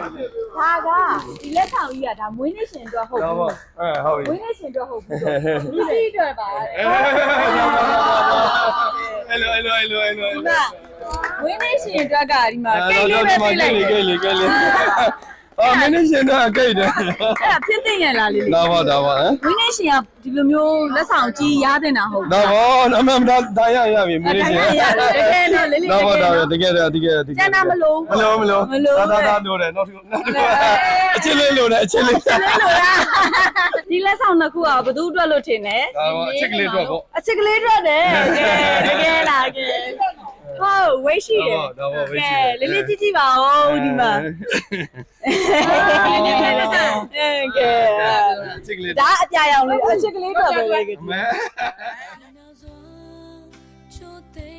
ဒါကဒီလက်ဆောင်ကြီးကဒါမွေးနေ့ရှင်အတွက်ဟုတ်တော့ဘူးအဲဟုတ်မွေးနေ့ရှင်အတွက်ဟုတ်ဘူးလူကြီးအတွက်ပါအဲ့လိုအဲ့လိုအဲ့လိုအဲ့လိုဒီမှာမွေးနေ့ရှင်အတွက်ကဒီမှာကိတ်လေးပဲပြလိုက်ကိတ်လေးကိတ်လေး အော်မင်းရှင်တော့ကိတ်တယ်အဲ့ဒါဖြစ်သိရလားလေးလေးဒါပါဒါပါဟမ်မွေးနေ့ရှင်ကဒီလိုမျိုးလက်ဆောင်ကြီးရတဲ့နာဟုတ်ဒါပါနမမဒါဒါရရပြီမင်းရှင်တကယ်တော့လေးလေးဒါပါဒါပါတကယ်တကယ်တကယ်ကျန်တာမလို့မလို့မလို့ဒါဒါလို့တယ်နောက်နောက်အချင်းလေးလို့တယ်အချင်းလေးလဲလို့လားဒီလက်ဆောင်နှစ်ခုကဘသူအတွက်လို့ထင်တယ်ဒါပါအချစ်ကလေးတော့ပေါ့အချစ်ကလေးအတွက်တယ်တကယ်လားကဲဟုတ် ဝိတ်ရှိတယ်ဒါပါဝေးရှိလေးလေးကြည့်ကြည့်ပါဦးဒီမှာအဲကဲအချစ်ကလေးဒါအပြာရောင်လေးအချစ်ကလေးအတွက်ပဲလေကမဲနောက်ဆုံးချိုးသိ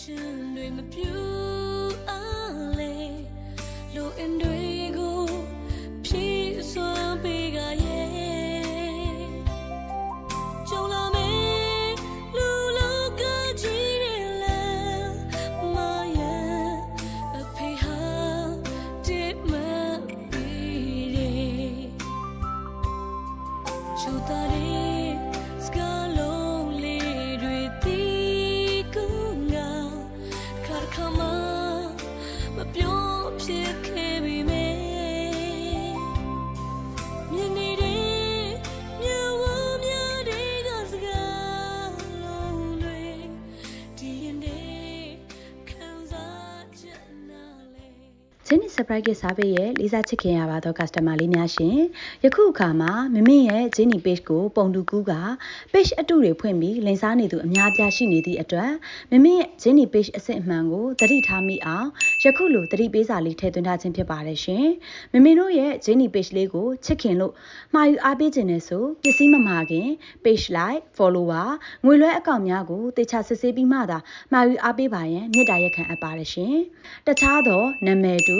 ရှ ချူ ချင်းနီ surprise gift စားပေးရဲ့လေးစားချစ်ခင်ရပါတော့ customer လေးများရှင်ယခုအခါမှာမမင်းရဲ့ချင်းနီ page ကိုပုံတူကူးက page အတုတွေဖွင့်ပြီးလင်စားနေသူအများပြားရှိနေသည့်အတွက်မမင်းရဲ့ချင်းနီ page အစစ်အမှန်ကိုသတိထားမိအောင်ယခုလိုသတိပေးစာလေးထည့်သွင်းထားခြင်းဖြစ်ပါတယ်ရှင်မမင်းတို့ရဲ့ချင်းနီ page လေးကိုချစ်ခင်လို့မှာယူအားပေးခြင်းနဲ့ဆိုပစ္စည်းမမှာခင် page like follower ငွေလွှဲအကောင့်များကိုတေချာစစ်ဆေးပြီးမှသာမှာယူအားပေးပါရန်မေတ္တာရက်ခံအပ်ပါတယ်ရှင်တခြားသောနာမည်တူ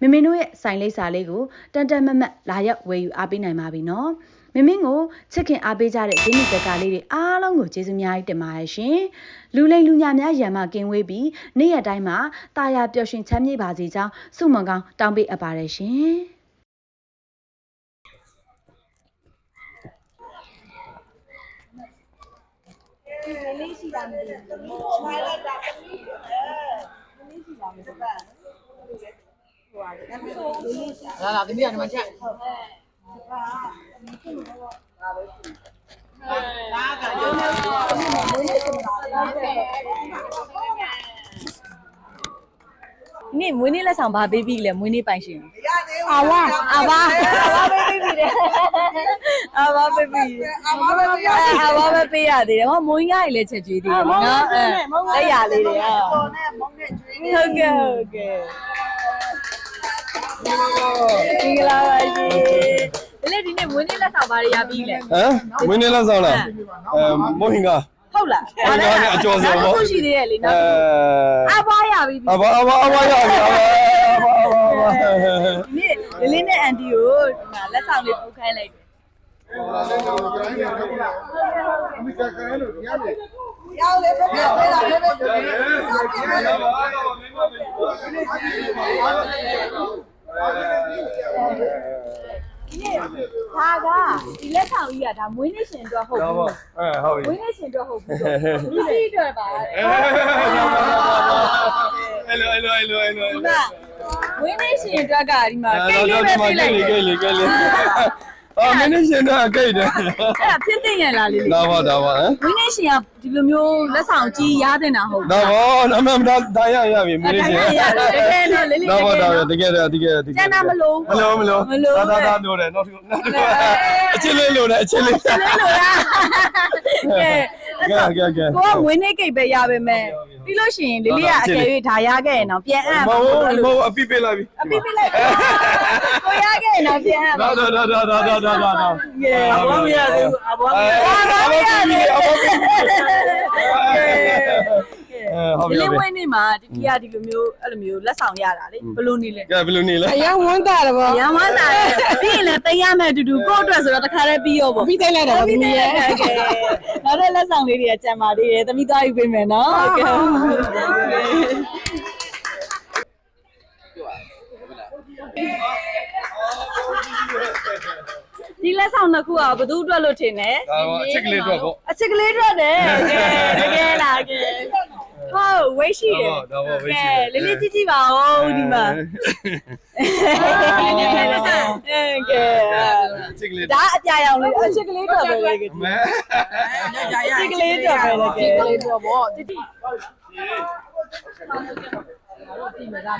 မမင်တို့ရဲ့ site လိပ်စာလေးကိုတန်တန်မတ်မတ်လာရောက်ဝယ်ယူအားပေးနိုင်ပါပြီနော်မမင်းကိုချစ်ခင်အားပေးကြတဲ့ဂျင်းနီတက်ကလေးတွေအားလုံးကိုကျေးဇူးများကြီးတင်ပါတယ်ရှင်လူလိမ်လူညာများရံမကင်းဝေးပြီးနေ့ရက်တိုင်းမှာတာယာပျော်ရွှင်ချမ်းမြေ့ပါစေကြောင်းဆုမွန်ကောင်းတောင်းပေးအပ်ပါတယ်ရှင်လေးရှိတာမသိဘူးချိုင်းလိုက်တာသမီးအဲလေးရှိတာမသိဘူးဟိုဟာ လေးလေးရှိလာလာသမီးကဒီမှာချက်ဟုတ်အဲဒါကဒါကရုံးနေတော့လေးလေးရှိတာဟုတ်ကဲ့နေ့မွေးနေ့လက်ဆောင်ဘာပေးပြီလဲမွေးနေ့ပိုင်ရှင်အာဝါအာဝါအာဝါပေးပြီလေအာဝါပေးပြီအာဝါပဲပေးရအာဝါပဲပေးရသေးတယ်ဟောမွေးငါ့ကြီးလည်းချက်ကျွေးသေးတယ်နော်အဲလက်ရလေးတွေဟာဟုတ်ကဲ့ဟုတ်ကဲ့မ င်္ဂလာပါရှင်ဒီလေဒီနေ့မွေးနေ့လက်ဆောင်ဘာတွေရပြီလဲဟမ်မင်းနေလားဆောင်လားအဲမိုဟင်ကဟုတ်လားဟုတ်ကဲ့အကျော်စောပေါ့ဒါတော့ရှိသေးတယ်လေအဲနော်အပွားရပြီအဘာအဘာအဘာရပြီအဘာအဘာအဘာဒီနေ့ဒီလေးနဲ့အန်တီကိုဒီမှာလက်ဆောင်လေးပို့ခိုင်းလိုက်တယ် ဒါကဒီလက်ဆောင်ကြီးကဒါမွေးနေ့ရှင်အတွက်ဟုတ်တော့ဘူးအဲဟုတ်မွေးနေ့ရှင်အတွက်ဟုတ်ဘူးလူကြီးအတွက်ပါအဲ့လိုအဲ့လိုအဲ့လိုအဲ့လိုဒီမှာဝင်းနေရှင်အတွက်ကဒီမှာကိတ်လေးပဲပြလိုက်ကိတ်လေးကိတ်လေး အော်မင်းရှင်တော့ကိတ်တယ်အဲ့ဒါဖြစ်သိရလားလေးလေးဒါပါဒါပါဟမ်ဝင်းနေရှင်ကဒီလိုမျိုးလက်ဆောင်ကြီးရတဲ့နာဟုတ်ဒါပါနမမဒါဒါရရပြီမင်းရှင်တကယ်တော့လေးလေးဒါပါဒါပါတကယ်တကယ်တကယ်ကျန်တာမလို့မလို့မလို့မလို့ဒါဒါဒါလို့တယ်နောက်နောက်အချင်းလေးလို့တယ်အချင်းလေးလဲလို့လားကဲကဲကဲကဲကိုကဝင်းနေကိတ်ပဲရပါမယ် ပြီးလို့ရှိရင်လေးလေးကအကယ်၍ဒါရခဲ့ရင်တော့ပြန်အပ်မပါဟုတ်ဘူးမဟုတ်အပိပေးလိုက်ပြီအပြစ်ပြလိုက်ကိုရခဲ့ရင်တော့ပြန်အပ်ပါဒါဒါဒါဒါဒါဒါဒါဒါကဲအဘောမရသေးဘူးအဘောမရအဘောမရအဘောမရ ဟုတ်ပြီ လေးဟုတ်ဝပြီင်းနေမှာဒီတီးရဒီလိုမျိုးအဲ့လိုမျိုးလက်ဆောင်ရတာလေဘလို့နေလဲကဲဘယ်လိုနေလဲ အရင်ဝမ်းတာတော့ရမ်းဝမ်းသာတယ်ပြီးရင်လည်းတင်ရမယ်အတူတူကိုယ့်အတွက်ဆိုတော့တခါတည်းပြီးရောပေါ့ပြီးသိလိုက်တာသမီးရဲ့ကဲနောက်တဲ့လက်ဆောင်လေးတွေကကြံပါသေးတယ်သမီးသားယူပေးမယ်နော်ဟုတ်ကဲ့ဒီလက်ဆောင်နှစ်ခုကဘယ်သူအတွက်လို့ထင်လဲဒါပါအချက်ကလေးတော့ပေါ့အချစ်ကလေးအတွက်တယ်ကဲတကယ်လားကဲ ဟုတ်ဝိတ်ရှိတယ်ဒါပါဝိတ်ရှိတယ်ကဲလေးလေးကြည့်ကြည့်ပါဦးဒီမှာအဲကဲအချက်ကလေးဒါအပြာရောင်လေးအချစ်ကလေးအတွက်ပဲလေကဲမဲအချစ်ကလေးအတွက်ပဲလေကဲကလေးအတွက်ပေါ့တိတိ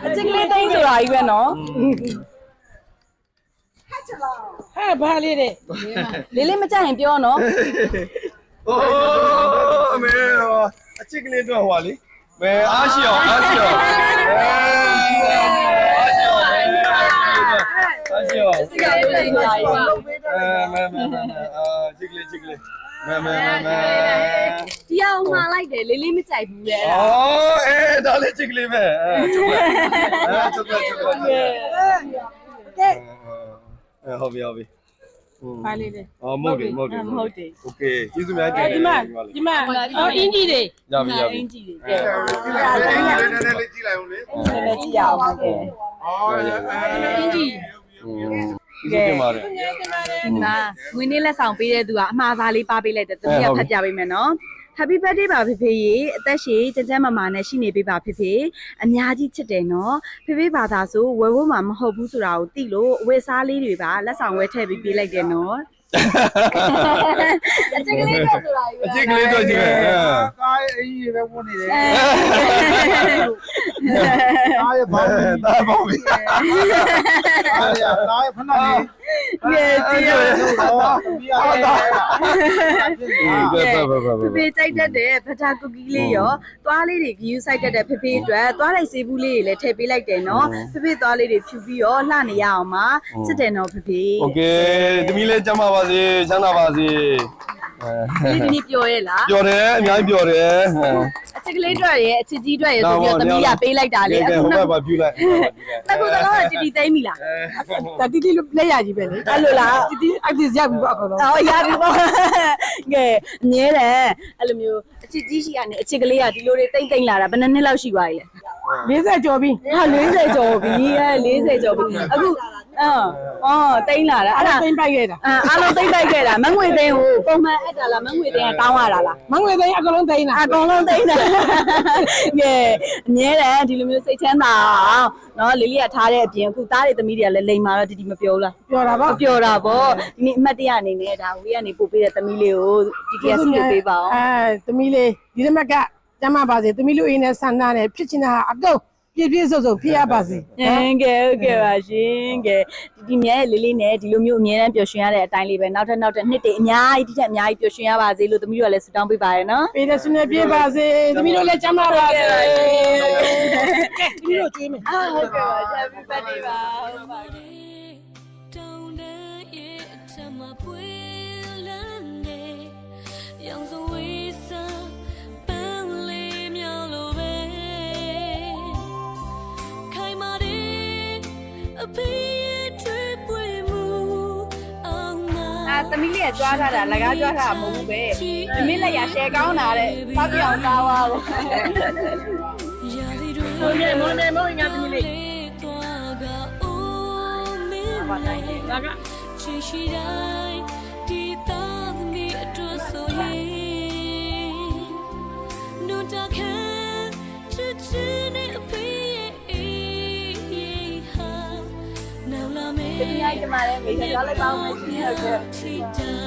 အချစ်ကလေးတိုင်းဆိုတာကြီးပဲနော်ဟဲ့ဘာလေးတဲ့လေးလေးမကြိုက်ရင်ပြောနော်โอ้အမေအချက်ကလေးတော့ဟွာလေမဲအားရှိအောင်အား 왜 아쉬워 아쉬워 아쉬워 아쉬워 아쉬워 지글레 지글레 မဲမဲမဲမဲဒီအောင်မှားလိုက်တယ်လေးလေးမကြိုက်ဘူးလေ။အော်အဲဒါလေးချစ်ကလေးပဲ။အဲချစ်ကလေးချစ်ကလေး။အဲဟုတ်ပြီဟုတ်ပြီ။ ဘာလေးတဲ့ အော်မဟုတ်တယ်မဟုတ်တယ် မဟုတ်တယ် โอเคကျေးဇူးများတင် ဒီမှာဒီမှာအော်အင်းကြီးတွေ ရပြီရပြီ အင်ကြီးတွေကဲ နည်းနည်းလေးကြည့်လိုက်အောင်လေ နည်းနည်းကြည့်အောင်ပါကဲ အင်းကြီး ကျေးဇူးတင်ပါတယ် နာငွေနေ့လက်ဆောင်ပေးတဲ့သူကအမှားစားလေးပါပေးလိုက်တယ်သူကဖတ်ပြပေးမယ်နော် Happy birthday ပါဖေဖေရေအသက်ရှည်ကြမ်းကြမ်းမာမာနဲ့ရှိနေပေးပါဖေဖေအများကြီးချစ်တယ်နော်ဖေဖေဘာသာဆိုဝယ်ဖို့မှမဟုတ်ဘူးဆိုတာကိုသိလို့အဝယ်စားလေးတွေပါလက်ဆောင်ဝယ်ထည့်ပြီးပေးလိုက်တယ်နော်အချက်ကလေးတော့ဆိုတာကြီးအချစ်ကလေးတော့ကြည့်မယ်ကားရဲ့အကြီးတွေပဲဝင်နေတယ် ကားရဲ့ဘောင်းကြီး ဒါပေါ့ဗျာ ကားရဲ့ကားရဲ့ဖဏလေး ငယ်ကြီးရ တော့ဒီအားတော့ ဘယ်ဘယ်ဘယ်ဘယ် ဖေဖေကြိုက်တတ်တဲ့ဖတာကူကီလေးရောသွားလေးတွေဂယူးဆိုင်တတ်တဲ့ဖေဖေအတွက်သွားလိုက်စေးဘူးလေးတွေလည်းထည့်ပေးလိုက်တယ်နော်ဖေဖေသွားလေးတွေဖြူပြီးရောလှနေရအောင်ပါချစ်တယ်နော်ဖေဖေ โอเคသမီးလေးကျမ်းပါပါစေချမ်းသာပါစေ ဒီဒီနေ့ပြောရဲလားပျော်တယ်အများကြီးပျော်တယ်အချစ်ကလေးအတွက်ရဲ့အချစ်ကြီးအတွက်ရဲ့ဆိုပြီးတော့သမီးကပေးလိုက်တာလေကဲအခုဟိုဘနောက်က်ပါပြူလိုက်အခုတော့တီတီသိမ့်ပြီလားတတိတိလက်ရကြီးပဲလေအဲ့လိုလားတတိအက်တစ်ရပ်ပြီးပါအကောင်လုံးအော်ရပြီပေါ့ကဲအမြဲတမ်းအဲ့လိုမျိုးအချစ်ကြီးရှိရနေအချစ်ကလေးကဒီလိုတွေတိမ့်တိမ့်လာတာဘယ်နှစ်နှစ်လောက်ရှိသွားပြီလဲ40ကျော်ပြီဟာ40ကျော်ပြီအဲ40ကျော်ပြီအခု အော်အော်တိမ့်လာတာအဲ့ဒါတိမ့်ပိုက်ခဲ့တာအားလုံးတိမ့်ပိုက်ခဲ့တာမငွေသိန်းဟိုပုံမှန်အပ်တာလားမငွေသိန်းကတောင်းရတာလားမငွေသိန်းအကလုံးသိန်းတာအကောင်လုံးသိန်းတာကဲအငဲတယ်ဒီလိုမျိုးစိတ်ချမ်းသာအောင်နော်လေးလေးကထားတဲ့အပြင်အခုသားတွေသမီးတွေကလည်းလိန်မာတော့ဒီဒီမပြောဘူးလားပျော်တာပေါ့ပျော်တာပေါ့ဒီနေ့အမှတ်တရအနေနဲ့ဒါဝေးကနေပို့ပေးတဲ့သမီးလေးကိုဒီတရားဆုလုပ်ပေးပါအောင်အဲသမီးလေးဒီသမက်ကကျမ်းမပါစေသမီးလူအင်းနဲ့ဆန္ဒနဲ့ဖြစ်ချင်တာအကုန် ပြည့်ပြည့်စုံစုံဖြစ်ရပါစေအင်းကဲဟုတ်ကဲ့ပါရှင်ကဲတီတီမြဲလေးလေးနဲ့ဒီလိုမျိုးအမြဲတမ်းပျော်ရွှင်ရတဲ့အတိုင်းလေးပဲနောက်ထပ်နောက်ထပ်နှစ်တည်းအများကြီးဒီထက်အများကြီးပျော်ရွှင်ရပါစေလို့သမီးတို့ကလည်းဆုတောင်းပေးပါရနော်ပေးတဲ့ဆုနဲ့ပြည့်ပါစေသမီးတို့လည်းကျမပါစေကဲသမီးတို့ကျွေးမယ်အာဟုတ်ကဲ့ပါ Happy birthday ပါ သမီးလေးကကြွားထားတာလကားကြွားထားတာမဟုတ်ဘူးပဲသမီးလက်ရရှယ်ကောင်းတာတဲ့စောက်ပြောင်သားသွားလို့ရာသီတွေမုန်းနေမုန်းနေမုန်းငါသမီးလေးသွားကအိုးမင်းဘာတိုင်းလဲဒါကချီရှိတိုင်းဒီသားသမီးအတွက်ဆိုရင်နုတခံချစ်ချင် ဒီနေ့ကျမလည်းမိတ်ဆက်သွားလိုက်ပါဦးမယ်ရှင်ဟုတ်ကဲ့ Cheetah